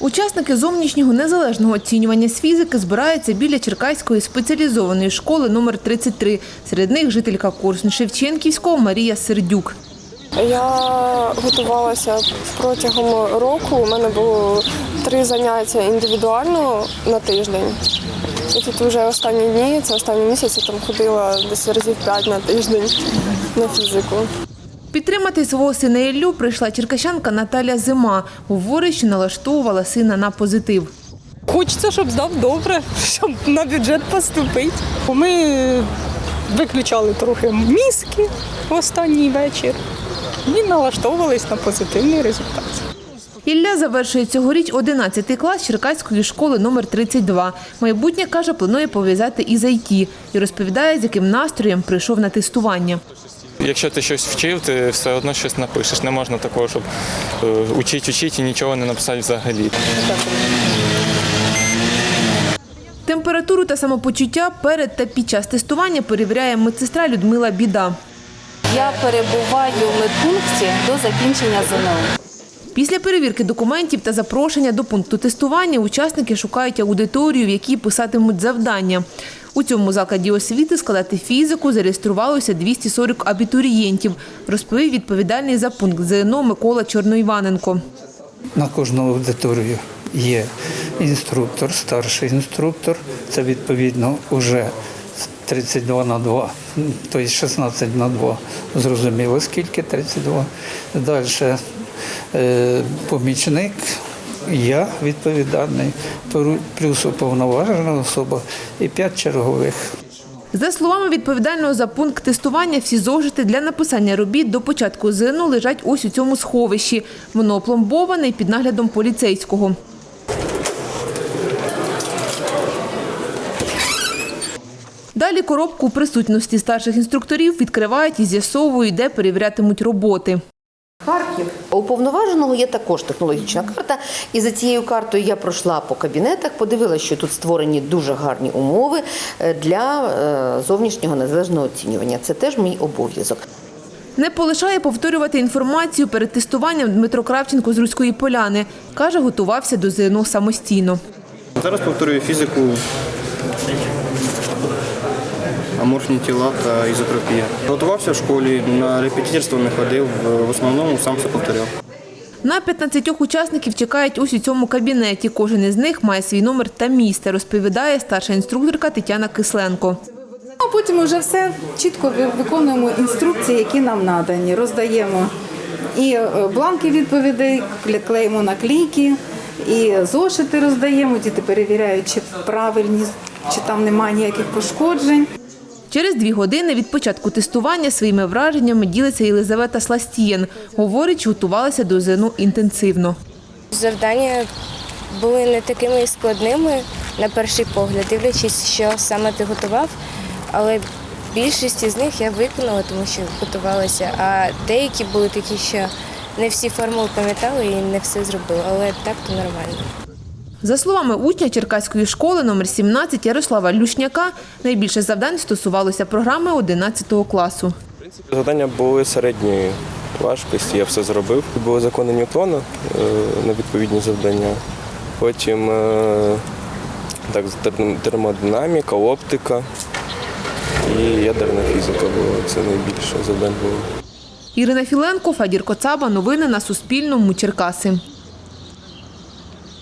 Учасники зовнішнього незалежного оцінювання з фізики збираються біля Черкаської спеціалізованої школи номер 33. Серед них жителька курсу Шевченківського Марія Сердюк. Я готувалася протягом року. У мене було три заняття індивідуально на тиждень. І тут вже останні дні, це останні місяці, там ходила десь разів п'ять на тиждень на фізику. Підтримати свого сина Іллю прийшла черкащанка Наталя Зима. Говорить, що налаштовувала сина на позитив. Хочеться, щоб здав добре, щоб на бюджет поступити. Ми виключали трохи мізки в останній вечір і налаштовувались на позитивний результат. Ілля завершує цьогоріч 11 клас Черкаської школи номер 32. Майбутнє, каже, планує пов'язати із ІТ і розповідає, з яким настроєм прийшов на тестування. Якщо ти щось вчив, ти все одно щось напишеш. Не можна такого, щоб е, учить, учить і нічого не написати взагалі. Температуру та самопочуття перед та під час тестування перевіряє медсестра Людмила Біда. Я перебуваю в медпункті до закінчення ЗНО. Після перевірки документів та запрошення до пункту тестування учасники шукають аудиторію, в якій писатимуть завдання. У цьому закладі освіти складати фізику зареєструвалося 240 абітурієнтів, розповів відповідальний за пункт ЗНО Микола Чорноїваненко. На кожну аудиторію є інструктор, старший інструктор. Це відповідно вже 32 на 2, тобто 16 на 2. Зрозуміло, скільки 32. Далі е, помічник, я відповідальний, плюс уповноважена особа і 5 чергових. За словами відповідального за пункт тестування, всі зошити для написання робіт до початку ЗНО лежать ось у цьому сховищі. Воно опломбоване під наглядом поліцейського. Далі коробку у присутності старших інструкторів відкривають і з'ясовують, де перевірятимуть роботи. Харків. Уповноваженого є також технологічна карта, і за цією картою я пройшла по кабінетах, подивилася, що тут створені дуже гарні умови е, для е, зовнішнього незалежного оцінювання. Це теж мій обов'язок. Не полишає повторювати інформацію перед тестуванням Дмитро Кравченко з Руської поляни. Каже, готувався до ЗНО самостійно. Зараз повторюю фізику, аморфні тіла та ізотропія. Готувався в школі, на репетиторство не ходив, в основному сам все повторяв. На 15 учасників чекають ось у цьому кабінеті. Кожен із них має свій номер та місце, розповідає старша інструкторка Тетяна Кисленко. А потім вже все чітко виконуємо інструкції, які нам надані. Роздаємо і е, бланки відповідей, кле- клеїмо наклейки, і зошити роздаємо. Діти перевіряють, чи правильні, чи там немає ніяких пошкоджень. Через дві години від початку тестування своїми враженнями ділиться Єлизавета Сластієн. Говорить, готувалася до ЗНО інтенсивно. Завдання були не такими складними на перший погляд, дивлячись, що саме ти готував, але більшість із них я виконала, тому що готувалася. А деякі були такі, що не всі формули пам'ятали і не все зробила, але так то нормально. За словами учня Черкаської школи номер 17 Ярослава Люшняка, найбільше завдань стосувалося програми 11 класу. Завдання були середньої важкості, я все зробив. Були закони Ньютона е, на відповідні завдання. Потім е, так, термодинаміка, оптика і ядерна фізика була. Це найбільше завдань було. Ірина Філенко, Фадір Коцаба. Новини на Суспільному. Черкаси.